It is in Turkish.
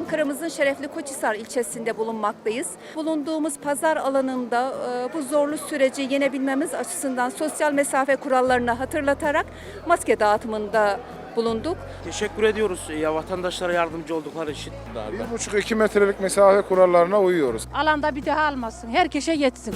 Ankara'mızın şerefli Koçhisar ilçesinde bulunmaktayız. Bulunduğumuz pazar alanında e, bu zorlu süreci yenebilmemiz açısından sosyal mesafe kurallarını hatırlatarak maske dağıtımında bulunduk. Teşekkür ediyoruz ya vatandaşlara yardımcı oldukları için. Bir buçuk iki metrelik mesafe kurallarına uyuyoruz. Alanda bir daha almasın. Herkese yetsin.